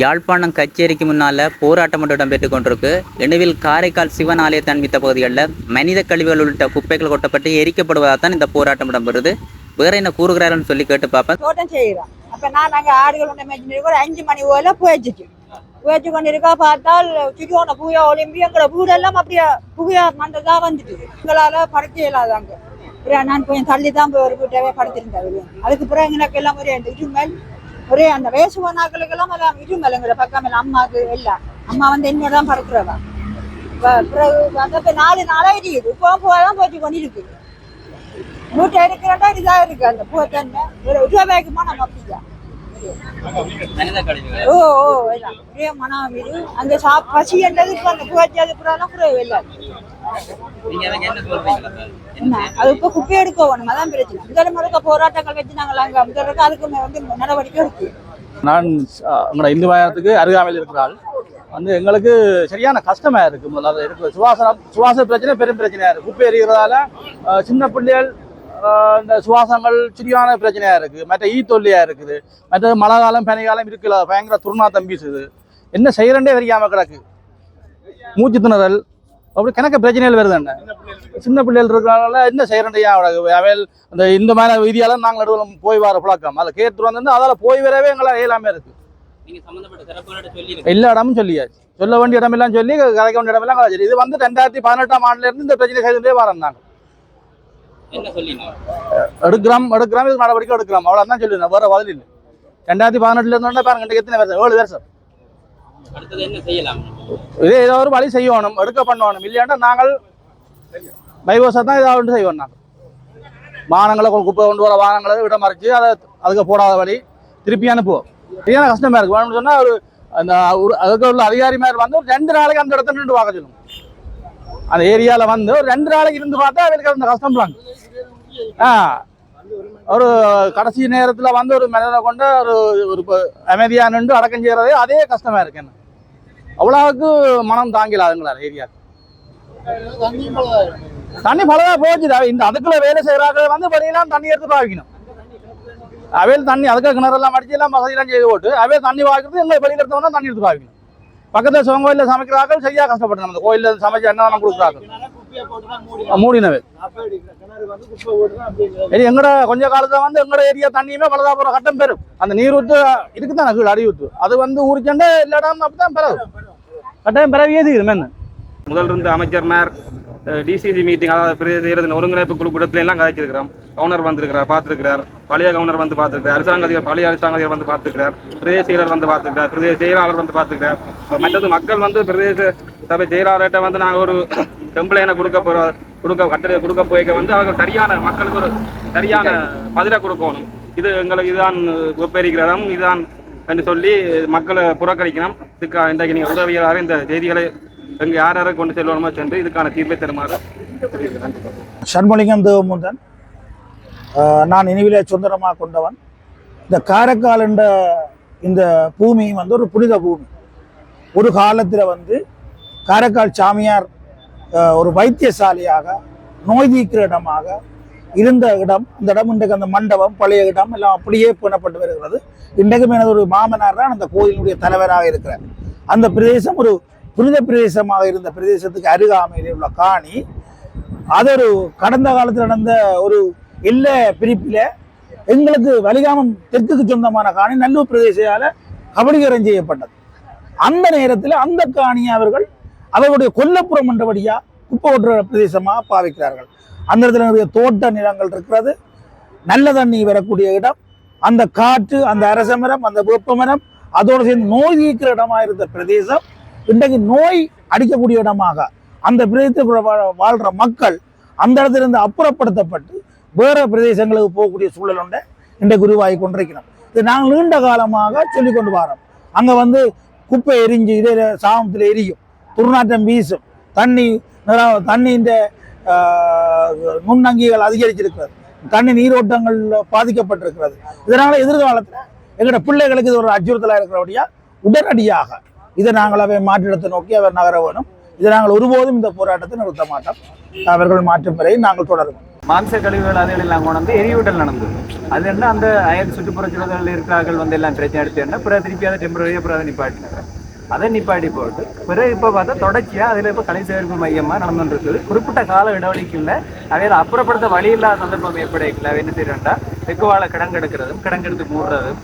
யாழ்ப்பாணம் கச்சேரிக்கு முன்னால் போராட்டம் ஒன்று இடம்பெற்று கொண்டிருக்கு. எனவே காரைக்கால் சிவன் ஆலயத்தை அண்மித்த பகுதிகளில் மனித கழிவுகள் உள்ளிட்ட குப்பைகள் கொட்டப்பட்டு எரிக்கப்படுவதாக தான் இந்த போராட்டம் இடம்பெறுது. வேற என்ன கூறுகிறாருன்னு சொல்லி கேட்டு பார்ப்பேன் தோட்டம் செய்கிறோம் அப்ப நான் அங்க ஆடுகள் ஒன்று ஒரு அஞ்சு மணி போல புயச்சிச்சு புயச்சு கொண்டு இருக்கா பார்த்தால் சிறுவன புகையா ஒலிம்பி எங்களை வீடெல்லாம் அப்படியே புகையா மண்டதா வந்துட்டு எங்களால படுத்த இயலாதாங்க நான் கொஞ்சம் தள்ளி தான் போய் ஒரு வீட்டாவே படுத்திருந்தேன். அதுக்கு பிறகு எனக்கு எல்லாம் ஒரு இருமல் ஒரே அந்த வயசு போனாக்களுக்கெல்லாம் எல்லாம் இருமல் எங்களை பக்கம் எல்லாம் அம்மாவுக்கு எல்லாம். அம்மா வந்து என்னோட தான் படுக்கிறவா? பிறகு நாலு நாளாக இருக்குது இப்போ போதான் போச்சு கொண்டு இருக்குது வீட்டை எடுக்கிறதா இதாக இருக்கு. அந்த பூத்தன்மை ஒரு ரூபாய்க்குமா நம்ம அப்படியா சா பசி என்றது இப்போ அந்த பூச்சி புறாலாம் குறைவு இல்லை. நீங்க அதுக்கு என்ன சொல்றீங்களா என்ன? அது இப்போ குப்பை எடுக்க வேணும் அதான் பிரச்சனை. முதல் முறைக்க போராட்டங்கள் வச்சு நாங்கள் அங்கே அதுக்கு வந்து நடவடிக்கை எடுக்கு நான் இந்து வாயத்துக்கு அருகாமையில் இருக்கிறாள் வந்து எங்களுக்கு சரியான கஷ்டமா இருக்கு. முதல்ல இருக்கு. சுவாசம் சுவாச பிரச்சனை பெரும் பிரச்சனையா இருக்கு. குப்பை எறிகிறதால சின்ன பிள்ளைகள் இந்த சுவாசங்கள் சரியான பிரச்சனையா இருக்கு மற்ற ஈ தொல்லியா இருக்குது. மற்ற மழை காலம் பனிகாலம் இருக்குல்ல பயங்கர துர்நாத்தம் வீசுது என்ன செய்யறண்டே தெரியாம கிடக்கு. மூச்சு திணறல். அப்படி கணக்க பிரச்சனைகள் வருது என்ன? சின்ன பிள்ளைகள் இருக்கிறனால என்ன செய்யறண்டையா அவையில் அந்த இந்த மாதிரி வீதியால நாங்கள் நடுவில் போய் வர புழக்கம். அதில் கேட்டு வந்து அதால் போய் வரவே எங்களால் இயலாம இருக்கு. நீங்க சம்பந்தப்பட்ட சிறப்புகளோட சொல்லி எல்லா இடமும் சொல்லியாச்சு. சொல்ல வேண்டிய இடமெல்லாம் சொல்லி கலைக்க வேண்டிய இடமெல்லாம் கலைச்சி இது வந்து ரெண்டாயிரத்தி பதினெட்டாம் ஆண்டுல இருந்து இந்த பிரச்சனை செய்துட்டே வரோம் நாங்கள் எடுக்கிறோம் எடுக்கிறோம் இது நடவடிக்கை எடுக்கிறோம் அவ்வளோதான் சொல்லியிருந்தேன் வேற பதில் இல்லை ரெண்டாயிரத்தி பதினெட்டுல இருந்து பாருங்க எத்தனை வருஷம் ஏழு வருஷம் அடுத்தது என்ன செய்யலாம் இதே ஏதோ ஒரு வழி செய்யணும் எடுக்க பண்ணணும் இல்லையாண்டா நாங்கள் பைவோசா தான் ஏதாவது ஒன்று செய்வோம் நாங்கள் வாகனங்களை குப்பை கொண்டு வர வாகனங்களை விட மறைச்சு அதை அதுக்கு போடாத வழி திருப்பி அனுப்புவோம் சரியான கஷ்டமா இருக்கு வேணும்னு சொன்னா ஒரு அந்த ஒரு அதுக்கு உள்ள அதிகாரி மாதிரி வந்து ஒரு ரெண்டு நாளைக்கு அந்த இடத்துல நின்று பார்க்க சொல்லுங்க அந்த ஏரியாவில் வந்து ஒரு ரெண்டு நாளைக்கு இருந்து பார்த்தா அவருக்கு அந்த கஷ்டம் ஆ. ஒரு கடைசி நேரத்தில் வந்து ஒரு மனிதனை கொண்டு ஒரு ஒரு அமைதியாக நின்று அடக்கம் செய்கிறதே அதே கஷ்டமாக இருக்கு என்ன அவ்வளோவுக்கு மனம் தாங்கல அதுங்களா ஏரியா. தண்ணி பலதாக போச்சுடா இந்த அதுக்குள்ள வேலை செய்கிறாங்க வந்து வெளியெல்லாம் தண்ணி எடுத்து பாவிக்கணும். அவையில் தண்ணி அதுக்கு கிணறெல்லாம் அடிச்சு எல்லாம் வசதியெல்லாம் செய்து போட்டு அவையில் தண்ணி வாக்குறது எங்களை வெளியில் எடுத்தவங்க தண்ணி எடுத்து பாவிக்கணும். பக்கத்துல சிவன் கோயில்ல சமைக்கிறார்கள் சரியா கஷ்டப்பட்டு நம்ம கோயில்ல சமைச்சு என்ன கொடுக்குறாங்க மூடினவே. சரி எங்கட கொஞ்ச காலத்துல வந்து எங்கட ஏரியா தண்ணியுமே பலதா போற கட்டம் பெறும். அந்த நீர் ஊத்து இருக்குதானே கீழே அடி ஊத்து அது வந்து ஊறிச்சண்டே அப்படிதான் பெறவு கட்டாயம் பெறவே இருக்குது என்ன? முதல் இருந்த அமைச்சர்மார் டிசிசி மீட்டிங் அதாவது பிரதேச செய்கிறது ஒருங்கிணைப்பு குழு கூட்டத்துல எல்லாம் கதைச்சிருக்கிறோம் கவுனர் வந்திருக்கிறார் பார்த்துருக்கிறார். பழைய கவுனர் வந்து பார்த்துருக்கிறார். அரசாங்க அதிகாரி பழைய அரசாங்க அதிகாரி வந்து பார்த்துருக்கிறார். பிரதேச செயலர் வந்து பார்த்துருக்கிறார். பிரதேச செயலாளர் வந்து பார்த்துருக்கிறார். மற்றது மக்கள் வந்து பிரதேச சபை செயலாளர்கிட்ட வந்து நாங்கள் ஒரு கம்ப்ளைனை கொடுக்க போகிறோம் கொடுக்க கட்டளை கொடுக்க போய்க்க வந்து அவர்கள் சரியான மக்களுக்கு ஒரு சரியான பதிலை கொடுக்கணும். இது எங்களுக்கு இதுதான் ஒப்பேரிக்கிறதும் இதுதான் என்று சொல்லி மக்களை புறக்கணிக்கணும். இதுக்கு இன்றைக்கு நீங்கள் உதவியாளர் இந்த செய்திகளை எங்க யார் யாரை கொண்டு செல்லணுமோ சென்று இதுக்கான தீர்ப்பை தருமாறு. சண்முலிங்கம் தேவமுந்தன் நான் இனிவிலே சுந்தரமாக கொண்டவன். இந்த காரைக்கால் என்ற இந்த பூமி வந்து ஒரு புனித பூமி. ஒரு காலத்தில் வந்து காரைக்கால் சாமியார் ஒரு வைத்தியசாலையாக நோய் தீர்க்கிற இடமாக இருந்த இடம் இந்த இடம் இன்றைக்கு அந்த மண்டபம் பழைய இடம் எல்லாம் அப்படியே பேணப்பட்டு வருகிறது. இன்றைக்கும் எனது ஒரு மாமனார் தான் அந்த கோயிலினுடைய தலைவராக இருக்கிறார். அந்த பிரதேசம் ஒரு புனித பிரதேசமாக இருந்த பிரதேசத்துக்கு அருகாமையில் உள்ள காணி அது ஒரு கடந்த காலத்தில் நடந்த ஒரு எல்லை பிரிப்பில் எங்களுக்கு வலிகாமம் தெற்குக்கு சொந்தமான காணி நல்லூர் பிரதேசத்தால் கபடிகரம் செய்யப்பட்டது. அந்த நேரத்தில் அந்த காணியை அவர்கள் அவர்களுடைய கொல்லப்புறம் என்றபடியாக குப்பை ஓட்டுற பிரதேசமாக பாவிக்கிறார்கள். அந்த இடத்துல நிறைய தோட்ட நிலங்கள் இருக்கிறது. நல்ல தண்ணி வரக்கூடிய இடம். அந்த காற்று அந்த அரச மரம் அந்த வேப்ப மரம் அதோடு சேர்ந்து நோய் இருக்கிற இடமா இருந்த பிரதேசம். இன்றைக்கு நோய் அடிக்கக்கூடிய இடமாக அந்த பிரதேசத்தில் வாழ்கிற மக்கள் அந்த இடத்திலிருந்து அப்புறப்படுத்தப்பட்டு வேறு பிரதேசங்களுக்கு போகக்கூடிய சூழல் உண்டு. இன்றைக்கு உருவாகி கொண்டிருக்கிறோம். இது நாங்கள் நீண்ட காலமாக சொல்லி கொண்டு வரோம் அங்கே வந்து குப்பை எரிஞ்சு இதே சாமத்தில் எரியும். துர்நாற்றம் வீசும். தண்ணி நிற- தண்ணியின் நுண்ணங்கிகள் அதிகரிச்சிருக்கிறது. தண்ணி நீரோட்டங்கள் பாதிக்கப்பட்டிருக்கிறது. இதனால் எதிர்காலத்தில் எங்களோட பிள்ளைகளுக்கு இது ஒரு அச்சுறுத்தலாக இருக்கிறபடியா உடனடியாக இதை நாங்களாவே மாற்றிடத்தை நோக்கி அவர் நகர வேணும். இதை நாங்கள் ஒருபோதும் இந்த போராட்டத்தை நிறுத்த மாட்டோம். அவர்கள் மாற்றும் வரை நாங்கள் தொடரும். மாம்ச கழிவுகள் அதுகள் எல்லாம் கொண்டு வந்து எரியூட்டல் நடந்தது. அது என்ன அந்த அயல் சுற்றுப்புற சூழலில் இருக்கிறார்கள் வந்து எல்லாம் பிரச்சனை எடுத்து என்ன பிறகு திருப்பி அதை டெம்பரரியாக பிறகு நிப்பாட்டினாங்க. அதை நிப்பாட்டி போட்டு பிறகு இப்போ பார்த்தா தொடர்ச்சியாக அதில் இப்போ கலை சேர்ப்பு மையமாக நடந்துருக்குது இருக்குது குறிப்பிட்ட கால இடைவெளிக்குள்ள அவையில் அப்புறப்படுத்த வழி இல்லாத சந்தர்ப்பம் இல்லை என்ன செய்யறா வெக்குவாழ கிடங்கெடுக்கிறதும் கிடங்கெடுத்து மூடுறதும்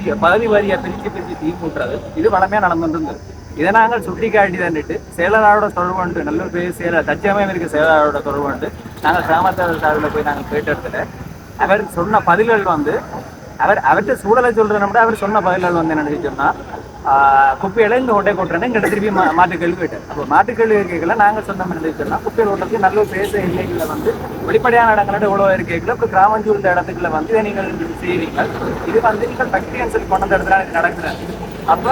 தீ- பகுதி வாரியாக பிரித்து பிரித்து தீ மூட்டுறது. இது வளமையாக நடந்துட்டு இதை நாங்கள் சுட்டி காட்டி தந்துட்டு செயலராரோட தொடர்பு கொண்டு நல்ல பெரிய செயலர் தச்சமயம் இருக்க செயலராரோட தொடர்பு கொண்டு நாங்கள் கிராமத்தார் சார்பில் போய் நாங்கள் கேட்ட இடத்துல அவர் சொன்ன பதில்கள் வந்து அவர் அவர்கிட்ட சூழலை சொல்றதை விட அவர் சொன்ன பதில்கள் வந்து என்ன சொன்னா குப்பையில இந்த ஒட்டை கொட்டுறேன்னு எங்கிட்ட திருப்பி மா மாட்டுக்கல்வி போயிட்டார். அப்போ மாட்டுக்கல்வி இருக்கைகளை நாங்கள் சொன்ன மாதிரி குப்பையில் ஓட்டத்துக்கு நல்ல ஒரு பேச இல்லைகளை வந்து வெளிப்படையான இடங்களோட இவ்வளோ இருக்கைகளை இப்போ கிராமஞ்சூர்ந்த இடத்துக்குள்ள வந்து இதை நீங்கள் செய்வீங்க. இது வந்து நீங்கள் ஃபேக்டரி சொல்லி கொண்ட இடத்துல எனக்கு அப்ப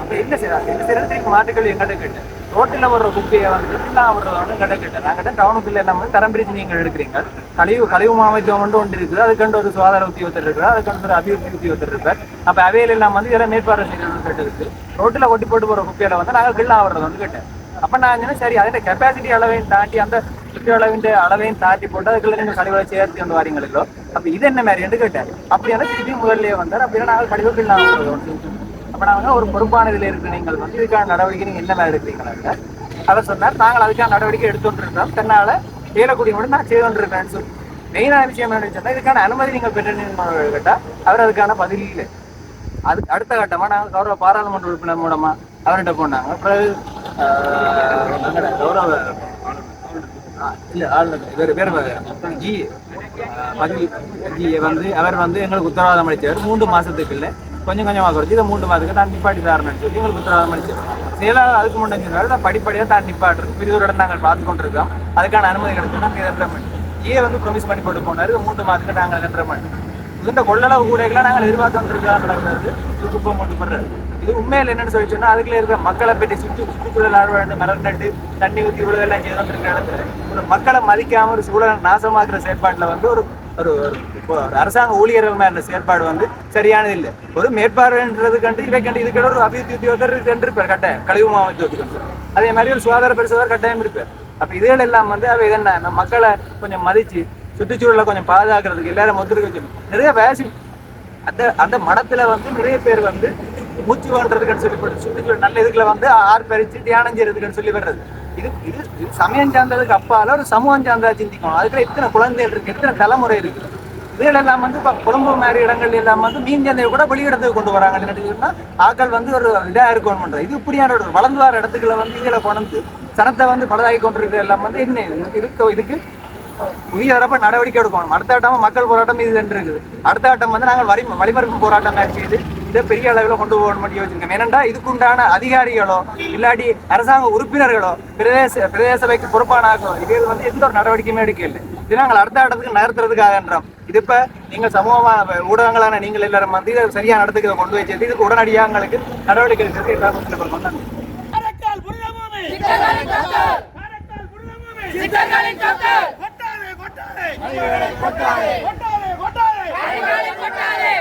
அப்ப என்ன செய்யறாங்க என்ன செய்யறது திருப்பி மாட்டுக்கள் எங்கிட்ட கேட்டேன். ரோட்டில் வர்ற குப்பையை வந்து நான் வர்றத வந்து எங்கிட்ட கேட்டேன். நாங்கிட்ட டவுனுக்குள்ள எல்லாமே வந்து தரம் பிரிச்சு நீங்கள் எடுக்கிறீங்க? கழிவு கழிவு மாவட்டம் ஒன்று ஒன்று இருக்குது. அதுக்கண்டு ஒரு சுகாதார உத்தியோகத்தர் இருக்கிறார். அதுக்கண்டு ஒரு அபிவிருத்தி உத்தியோகத்தர் இருப்பார் அப்போ அவையில் எல்லாம் வந்து இதெல்லாம் மேற்பார்வை செய்யணும்னு கேட்டதுக்கு ரோட்டில் ஒட்டி போட்டு போகிற குப்பையில வந்து நாங்கள் கிள்ள ஆவறது வந்து கேட்டேன். அப்போ நான் என்ன சரி அதோட கெப்பாசிட்டி அளவையும் தாண்டி அந்த சுற்றி அளவின் அளவையும் தாட்டி போட்டு அதுக்குள்ள நீங்க கழிவுகளை சேர்த்து வந்து வாரீங்களோ? அப்போ இது என்ன மாதிரி என்று கேட்டேன். அப்படியான திருப்பி முதல்ல வந்தார். அப்படின்னா நாங்கள் கழிவுகள் நாங்கள் அப்ப நாங்க ஒரு பொறுப்பான இதுல இருக்கு நீங்கள் வந்து இதுக்கான நடவடிக்கை நீங்க என்ன எடுக்கிறீங்களா அவர் சொன்னார். நாங்கள் அதுக்கான நடவடிக்கை இருக்கோம் தன்னால ஏலக்குடி மட்டும் நான் செய்து கொண்டிருக்கேன்னு சொல்லி மெயினான விஷயம் என்ன சொன்னா இதுக்கான அனுமதி நீங்கள் பெற்று கேட்டா அவர் அதுக்கான பதில் இல்லை. அதுக்கு அடுத்த கட்டமா நாங்கள் கௌரவ பாராளுமன்ற உறுப்பினர் மூலமா அவர்கிட்ட போனாங்க. பிறகு கௌரவ இல்ல ஆளுநர் வேறு பேர் ஜி பதில் ஜி வந்து அவர் வந்து எங்களுக்கு உத்தரவாதம் அளித்தார். மூன்று மாசத்துக்குள்ள கொஞ்சம் கொஞ்சமாக குறைச்சி இதை மூன்று மாதத்துக்கு தான் நிப்பாட்டி தரணும்னு சொல்லி எங்களுக்கு உத்தரவாதம் அளிச்சார் செயலாளர் அதுக்கு முன்னாடி நான் படிப்படியாக தான் நிப்பாட்டுறது பிரிவுடன் நாங்கள் பார்த்து கொண்டிருக்கோம் அதுக்கான அனுமதி கிடைச்சு நாங்கள் இதை ஏ வந்து ப்ரொமிஸ் பண்ணி போட்டு போனாரு. மூன்று மாதத்துக்கு நாங்கள் என்ற பண்ணி இந்த கொள்ளளவு கூடைகளை நாங்கள் எதிர்பார்த்து இருக்கா நடக்கிறது. இது குப்பம் கொண்டு போடுறது. இது உண்மையில் என்னன்னு சொல்லி சொன்னால் அதுக்குள்ள இருக்கிற மக்களை பற்றி சுற்றி சுற்றுச்சூழல் ஆழ்வாண்டு மரம் நட்டு தண்ணி ஊற்றி விழுதெல்லாம் செய்து இருக்கிற இடத்துல ஒரு மக்களை மதிக்காம ஒரு சூழலை நாசமாக்குற செயற்பாட்டில் வந்து ஒரு ஒரு ஒரு இப்போ ஒரு அரசாங்க ஊழியர்கள் மேல செயற்பாடு வந்து சரியானது இல்லை. ஒரு மேற்பார்வைன்றது கண்டு இவை கண்டு இதுக்கு ஒரு அபிவிருத்தி உத்தியோகர் கண்டு இருப்பார். கட்டாயம் கழிவு மாவட்ட அதே மாதிரி ஒரு சுகாதார பரிசோதர் கட்டாயம் இருப்பார். அப்ப இதுகள் எல்லாம் வந்து அவை இதென்ன நம்ம மக்களை கொஞ்சம் மதிச்சு சுற்றுச்சூழலை கொஞ்சம் பாதுகாக்கிறதுக்கு எல்லாரும் ஒத்துழைக்க வச்சு நிறைய வேசி அந்த அந்த மடத்துல வந்து நிறைய பேர் வந்து மூச்சு வாழ்றதுக்குன்னு சொல்லி போட்டு சுற்றுச்சூழல் நல்ல இதுக்குள்ள வந்து ஆர்ப்பரிச்சு தியானம் செய்யறதுக்குன்னு சொல்லி வர்றது இது இது இது சமயம் சார்ந்ததுக்கு அப்பால ஒரு சமூகம் சார்ந்தா சிந்திக்கணும். அதுக்குள்ள எத்தனை குழந்தைகள் இருக்கு எத்தனை தலைமுறை இருக்கு? இதுல எல்லாம் வந்து இப்போ குழம்பு மாதிரி இடங்கள் எல்லாம் வந்து மீன் சந்தையை கூட வெளியிடத்துக்கு கொண்டு வராங்க. சொன்னா ஆக்கள் வந்து ஒரு இதா இருக்கணும் இது இப்படியான ஒரு வளர்ந்து வர இடத்துக்குள்ள வந்து இதுல கொண்டு சனத்தை வந்து பலதாகி கொண்டிருக்கிற எல்லாம் வந்து என்ன இருக்க இதுக்கு உரிய நடவடிக்கை எடுக்கணும். அடுத்த ஆட்டமா மக்கள் போராட்டம் இது என்று இருக்குது. அடுத்த ஆட்டம் வந்து நாங்கள் வரி வழிமறுப்பு போராட்டம் செய்து இதை பெரிய அளவில் கொண்டு போக முடியும் வச்சிருக்கோம் ஏனென்றா இதுக்குண்டான அதிகாரிகளோ இல்லாட்டி அரசாங்க உறுப்பினர்களோ பிரதேச பிரதேச சபைக்கு பொறுப்பானார்களோ இதில் வந்து எந்த ஒரு நடவடிக்கையுமே எடுக்கல இது நாங்கள் அடுத்த ஆட்டத்துக்கு நகர்த்துறதுக்காகன்றோம் இது இப்ப நீங்க சமூகமா ஊடகங்களான நீங்கள் எல்லாரும் வந்து இதை சரியா நடத்துக்கிறத கொண்டு வச்சு இதுக்கு உடனடியாக எங்களுக்கு நடவடிக்கை எடுக்கிறது எல்லாரும் கொண்டாந்து காரைக்கால் புனிதபூமி காரைக்கால் புனிதபூமி கொட்டாரே கொட்டாரே கொட்டாரே கொட்டாரே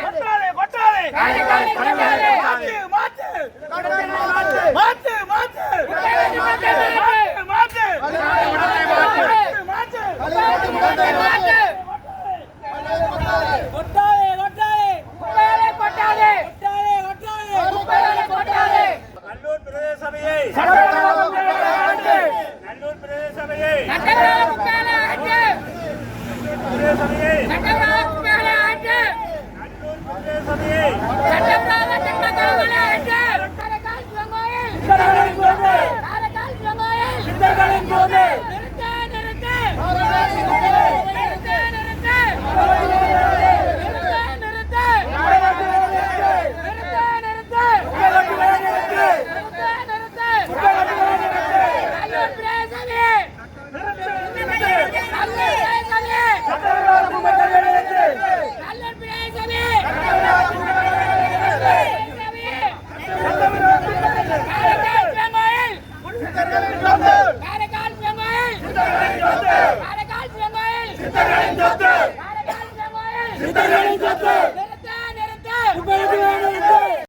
நல்லூர் பிரதேச சபையை